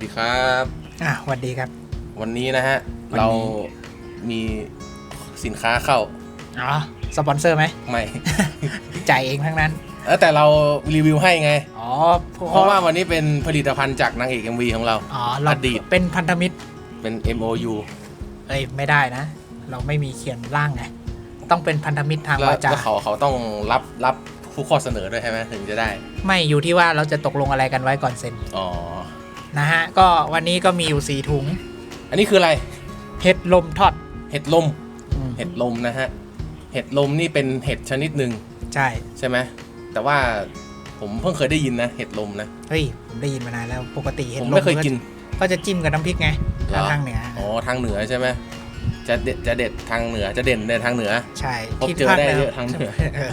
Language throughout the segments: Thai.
สวัสดีครับ อะสวัสดีครับ วันนี้นะฮะ วันนี้ เรามีสินค้าเข้าอ๋อสปอนเซอร์ไหมไม่ จ่ายเองทั้งนั้น เออแต่เรารีวิวให้ไง อ๋อเพราะว่าวันนี้เป็นผลิตภัณฑ์จากนางเอก MV ของเรา อ๋อเราอดีต เป็นพันธมิตรเป็น MOU เอ้ยไม่ได้นะ เราไม่มีเขียนร่างไงต้องเป็นพันธมิตรทางแล้ววาจาแล้วเขาเขาต้องรับรับผู้ข้อเสนอด้วยใช่ไหมถึงจะได้ ไม่อยู่ที่ว่าเราจะตกลงอะไรกันไว้ก่อนเซ็น อ๋อ นะฮะ ก็วันนี้ก็มีอยู่สี่ถุง อันนี้คืออะไร เห็ดลมทอด เห็ดลมอืมเห็ดลมนะฮะ เห็ดลมนี่เป็นเห็ดชนิดหนึ่งใช่ใช่ไหมแต่ว่าผมเพิ่งเคยได้ยินนะ เห็ดลมนะ เฮ้ย ผมได้ยินมานานแล้วปกติเห็ดผมลมไม่เคยกิน ก็จะจิ้มกับน้ำพริกไงเหรอทางเหนืออ๋อทางเหนือใช่ไหมจะเด็ดจะเด็ดทางเหนือจะเด่นในทางเหนือ ใช่พบที่เจอภาคได้หนืเยอะทางเหนือเออ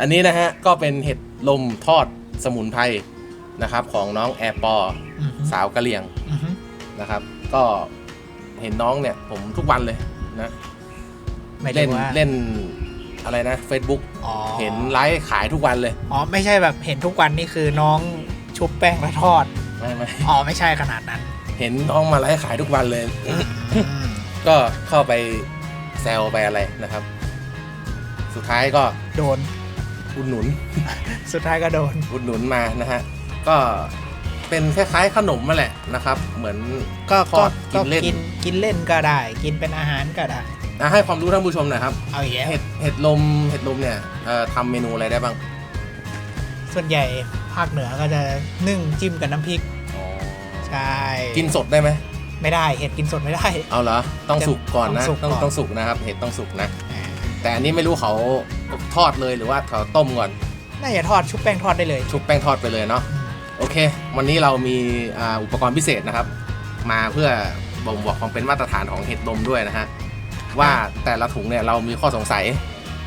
อันนี้นะฮะก็เป็นเห็ดลมทอดสมุนไพร นะครับของน้องแอร์ปออือฮึสาวกะเหรี่ยงอือฮึนะครับ ก็เห็นน้องเนี่ยผมทุกวันเลยนะไม่ได้เล่นว่าเล่นอะไรนะ Facebook อ๋อเห็นไลฟ์ขายทุกวันเลย อ๋อไม่ใช่แบบเห็นทุกวันนี่คือน้องชุบแป้งแล้วทอด ไม่ไม่อ๋อไม่ใช่ขนาดนั้นเห็นน้องมาไลฟ์ขายทุกวันเลยก็เข้าไปแซวไปอะไรนะครับ สุดท้ายก็โดน อุดหนุน สุดท้ายก็โดน อุดหนุนมานะฮะ ก็เป็นคล้ายๆขนมมาแหละนะครับ เหมือนก็ทอดกินเล่นกินกินเล่นก็ได้ กินเป็นอาหารก็ได้อะให้ความรู้ท่านผู้ชมหน่อยครับเอาอย่างเงี้ยเห็ดเห็ดลมเห็ดลมเนี่ยเอ่อทำเมนูอะไรได้บ้างส่วนใหญ่ภาคเหนือก็จะนึ่งจิ้มกับน้ำพริกใช่กินสดได้ไหมไม่ได้เห็ดกินสดไม่ได้ เอาเหรอต้องสุกก่อนนะต้องสุกต้องก่อนต้องสุกนะครับ เห็ดต้องสุกนะ แต่อันนี้ไม่รู้เขาทอดเลยหรือว่าเขาต้มก่อนน่าจะทอดชุบแป้งทอดได้เลย ชุบแป้งทอดไปเลยเนาะ โอเค วันนี้เรามีอ่าอุปกรณ์พิเศษนะครับ มาเพื่อบ่งบอกความเป็นมาตรฐานของเห็ดลมด้วยนะฮะว่าแต่ละถุงเนี่ยเรามีข้อสงสัย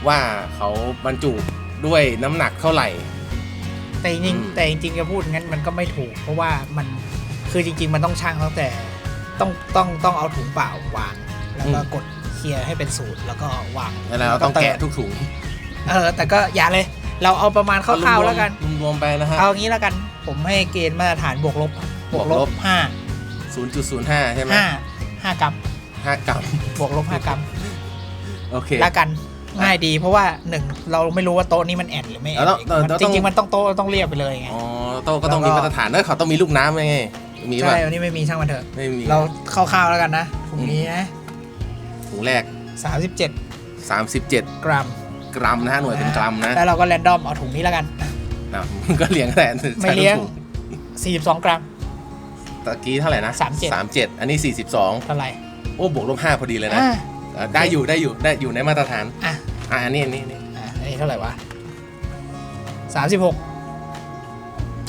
ว่าเขาบรรจุด้วยน้ำหนักเท่าไหร่ แต่จริงอืมๆแต่จริงๆจะพูดงั้นมันก็ไม่ถูก เพราะว่ามันคือจริง ๆ มันต้องชั่งตั้งแต่ต้องต้องต้องเอาถุงเปล่าวาง แล้วก็กดเคลียร์ให้เป็นสูตรแล้วก็วางแล้วเราต้องแกะทุกถุงเออแต่ก็อย่าเลย เราเอาประมาณคร่าวๆแล้วกันรวมๆไปนะฮะเอางี้แล้วกัน ผมให้เกณฑ์มาตรฐานบวกลบบวกลบห้า0.05ใช่ไหมห้าห้ากรัม5กรัมบวกลบห้ากรัมโอเคแล้วกันง่ายดีเพราะว่าหนึ่งเราไม่รู้ว่าโต๊ะนี้มันแอนหรือไม่แอนแล้วเรามันเราจต้องริงๆมันต้องโต๊ะต้องเรียบไปเลยไงอ๋อต้องก็ต้องมีแล้วก็มาตรฐานแล้วเขาต้องมีลูกน้ำไงมีใช่ป่ะวันนี้ไม่มีช่างมันเถอะไม่มีเราคร่าวๆแล้วกันนะถุงนี้นะถุงแรกสามสิบเจ็ด37กรัมกรัมนะฮะหน่วยเป็นกรัมนะแล้วเราก็แรนดอมเอาถุงนี้แล้วกัน อะมันก็เลี้ยงแต่ไม่เลี้ยงสี่สิบสองกรัม ตะกี้เท่าไหร่นะ37 37 อันนี้ 42 เท่าไหร่ โอ้บวกลบ5พอดีเลยนะอ่าเออได้อยู่ได้อยู่ได้อยู่ในมาตรฐานอะอะอันนี้อันนี้อันนี้อะอันนี้เท่าไหร่วะสามสิบหก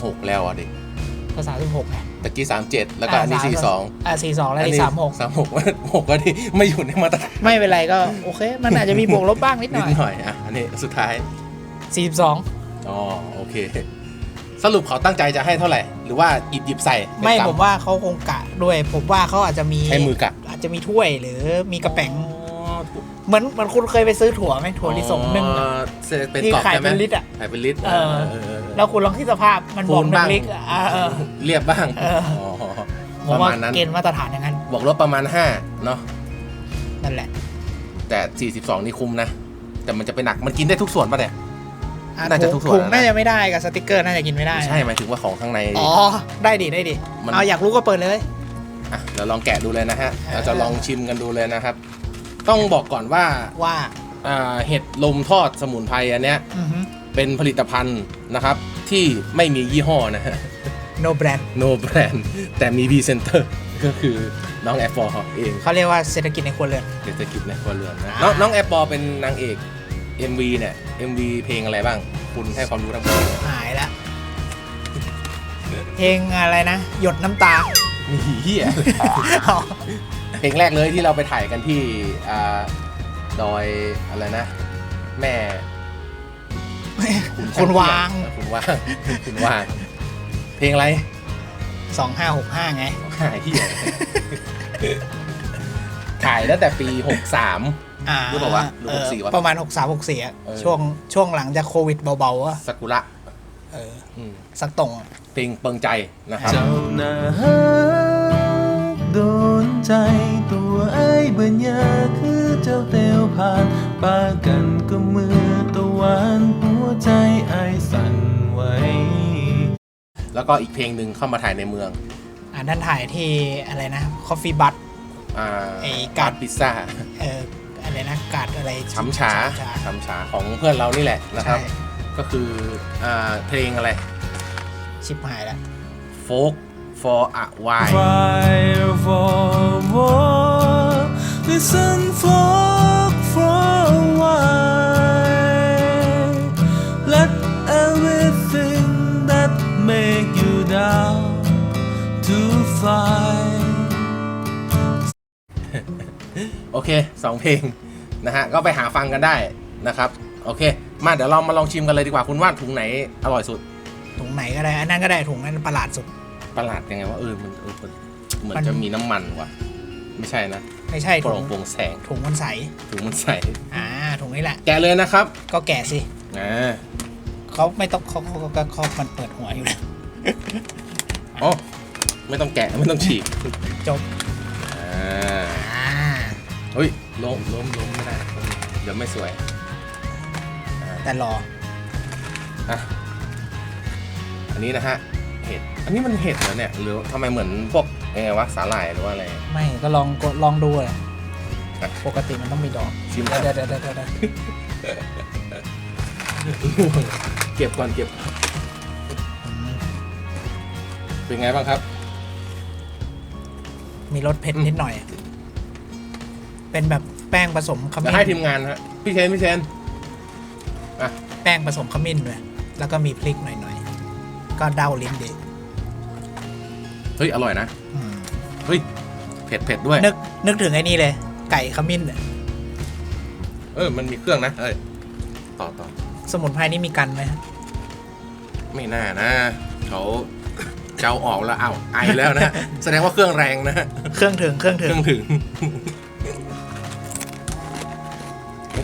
หกแล้วอะดิก็สามสิบหกไงตะกี้ 37 แล้วก็อันนี้อ่า42อะสี่สองแล้วนี่สามหกสามหกหกก็ดิไม่อยู่ในมาตรฐานไม่เป็นไรก็ โอเค มันอาจจะมีบวกลบบ้างนิดหนิน่ดอย หน่อยอะอันนี้สุดท้ายสี่สิบส องอ๋อโอเค สรุปเขาตั้งใจจะให้เท่าไหร่ หรือว่าหยิบหยิบใส่เป็นไม่กรัผมว่าเขาคงกะด้วย ผมว่าเขาอาจจะมีใช้มือกะอาจจะมีถ้วยหรือมีกระแป๋งอ๋อเหมือนเหมือนคุณเคยไปซื้อถั่วไหมถั่วลิสงนึ่งอ๋อะอเสร็จเป็นที่กรอบขายใช่ไหมเป็นลิตรอะขายเป็นลิตรเออ เออเออแล้วคุณลองคิดสภาพมันบคูอกณหนึ่บ้างงลิตรอะอ่าเออ เรียบบ้างเอออ๋อผปมระว่ามาณนั้น เกณฑ์มาตรฐานอย่างนั้น บวกลบประมาณ 5 เนาะนั่นแหละ แต่ 42 นี่คุ้มนะ แต่มันจะไปหนักมันกินได้ทุกส่วนป่ะเนี่ยอะ น่าจะทุกส่วนถุงนะน่าจะไม่ได้กับสติกเกอร์น่าจะกินไม่ได้ใช่หมายถึงว่าของข้างในอ๋อได้ดิได้ดิมันเอาอยากรู้ก็เปิดเลยอะเราลองแกะดูเลยนะฮะเออเราจะลองชิมกันดูเลยนะครับ ต้องบอกก่อนว่าว่าอ่าเห็ดลมทอดสมุนไพรอันเนี้ยอือฮึเป็นผลิตภัณฑ์นะครับที่ไม่มียี่ห้อนะฮะ no brand no brand แต่มี v ีเซนเตอร์ก็คือน้องแอปปอเองเขาเรียกว่าเศรษฐกิจในครัวเรือนเศรษฐกิจในครัวเรือนนะอ่าน้องน้องแอปปอเป็นนางเอก MV เนี่ย MV เพลงอะไรบ้าง คุณให้ความรู้ทั้งหมดหายแล้วเพลงอะไรนะ หยดน้ำตามีเหี้ยเพลงแรกเลยที่เราไปถ่ายกันที่อ่าดอยอะไรนะ แม่คุณวางเออคุณวางคุณวาง เพลงอะไรสองห้าหกห้าไง หายเหี้ยถ่ายตั้งแต่ปี63อ่า หรือเปล่าวะหรือเออ64วะ ประมาณหกสามหกสี่อะเออ ช่วงช่วงหลังจากโควิดเบาๆอะซากุระเอออืมสักตรงอะเพลงเปิงใจนะครับ เจ้าหน้าฮักโดนใจตัวไอ้บัญญาคือเจ้าเตียวผ่านปากันก็มือตะวันหัวใจไอ้สั่นไหว แล้วก็อีกเพลงหนึ่งเข้ามาถ่ายในเมือง อ่านั่นถ่ายที่อะไรนะ คอฟฟี่บัต อ่าไอ้กาการ์ดดพิซซ่า เอ่อ อะไรนะกาดอะไรช้ำฉาช้ช้ำฉาของเพื่อนเรานี่แหละนะครับใช่ก็คืออ่าเพลงอะไร ชิบหายแล้ว folk for a while Fire for war Listen for for a while Let everything that make you down to fly โอเคสองเพลง นะฮะก็ไปหาฟังกันได้นะครับโอเค มาเดี๋ยวเรามาลองชิมกันเลยดีกว่าคุณว่าถุงไหนอร่อยสุด ถุงไหนก็ได้อันนั้นก็ได้ถุงนั้นประหลาดสุด ประหลาดยังไงว่าเออมันเออมันเหมือนมันจะมีน้ำมันว่ะ ไม่ใช่นะไม่ใช่โปถุร่งงโปร่งแสงถุงมันใสถุงมันใสอ่าถุงนี้แหละ แกะเลยนะครับ ก็แกะสิอ่าเขาไม่ต้องเขาเขาเขาเขามันเปิดหัวอยู่แล้วอ๋อไม่ต้องแกะไม่ต้องฉีกจบอ่าอ่า เฮ้ยล้มล้มล้มไม่ได้ล้มเดี๋ยวไม่สวยอ่าแต่รออะอันนี้นะฮะเห็ดอันนี้มันเห็ดเหรอเนี่ยหรือทำไมเหมือนพวกยังไงวะสาหร่ายหรือว่าอะไร ไม่ก็ลองกดลองดูเลยอะปกติมันต้องมีดอกชิมเดี๋ยวเดี๋ยวเดี๋ยวเดี๋ยวเดี๋ยวเก็บก่อนเก็บอืมเป็นไงบ้างครับ มีรสเผ็ดอืมนิดหน่อย เป็นแบบแป้งผสมขเดี๋มิ้ยนวให้ทีมงานฮะพี่เชนพี่เชนแป้งผสมขมิ้นด้วยแล้วก็มีพริกหน่อยๆ ก็เดาลิ้นดีเฮ้ยอร่อยนะอืมเฮ้ยเผ็ดเผ็ดด้วยนึกนึกถึงไอ้นี่เลย ไก่ขมิ้นน่ะเออมันมีเครื่องนะเอ้ยต่อต่อสมุนไพรนี่มีกันไหมฮะไม่น่านะเขาเกาออกแล้วอ้าวไอแล้วนะ แสดงว่าเครื่องแรงนะเครื่องถึงเครื่องเคถึงรื่องถึงต้อง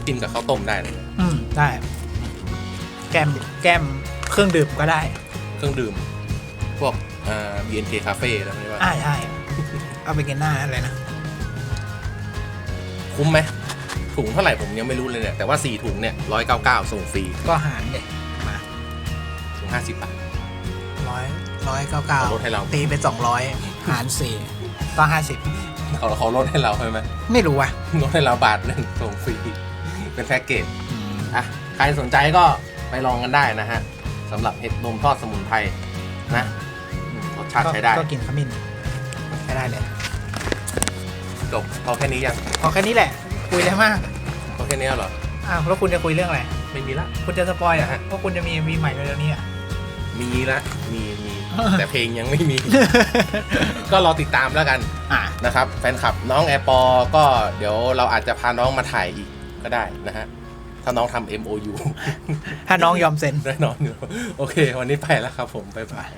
กินกับข้าวต้มได้เลย อืมได้ แก้มแก้มเครื่องดื่มก็ได้ เครื่องดื่ม พวกอ่า BNK Cafe แล้วไม่ว่าอ่าใช่เอาไปกินหน้าอะไรนะ คุ้มไหมถุงเท่าไหร่ผมยังไม่รู้เลยเนี่ย แต่ว่า 4 ถุงเนี่ยร้อยเก้าเก้าส่งฟรีก็หารเลยมาถุงห้าสิบบาท ร้อยร้อยเก้าเก้าเอาลดให้เรา ตีเป็นสองร้อยหารสี่ก็ห้าสิบเขาเขาลดให้เราใช่ไหมไม่รู้ว่ะลดให้เราบาทหนึ่งส่งฟรี เป็นแพ็กเกจอะใครสนใจก็ไปลองกันได้นะฮะสำหรับเห็ดนมทอดสมุนไพรนะอืมรสชาติก็ใช้ได้ ก็กินขมิ้นใช้ได้เลยจบพอแค่นี้ยังพอแค่นี้แหละ คุยเลยมากพอแค่นี้เหรออ้าวแล้วคุณจะคุยเรื่องอะไรไม่มีละคุณจะสปอยเหรนะฮะอะว่าคุณจะมีมีใหม่เร็วๆนี้อะมีละมีมีแต่เพลงยังไม่มี ก็รอติดตามแล้วกันอะนะครับ แฟนคลับน้องแอร์ปอก็เดี๋ยวเราอาจจะพาน้องมาถ่ายอีก ก็ได้นะฮะ ถ้าน้องทำ MOU ถ้าน้องยอมเซ็น แน่นอนอยู่โอเค วันนี้ไปแล้วครับผม บ๊ายบาย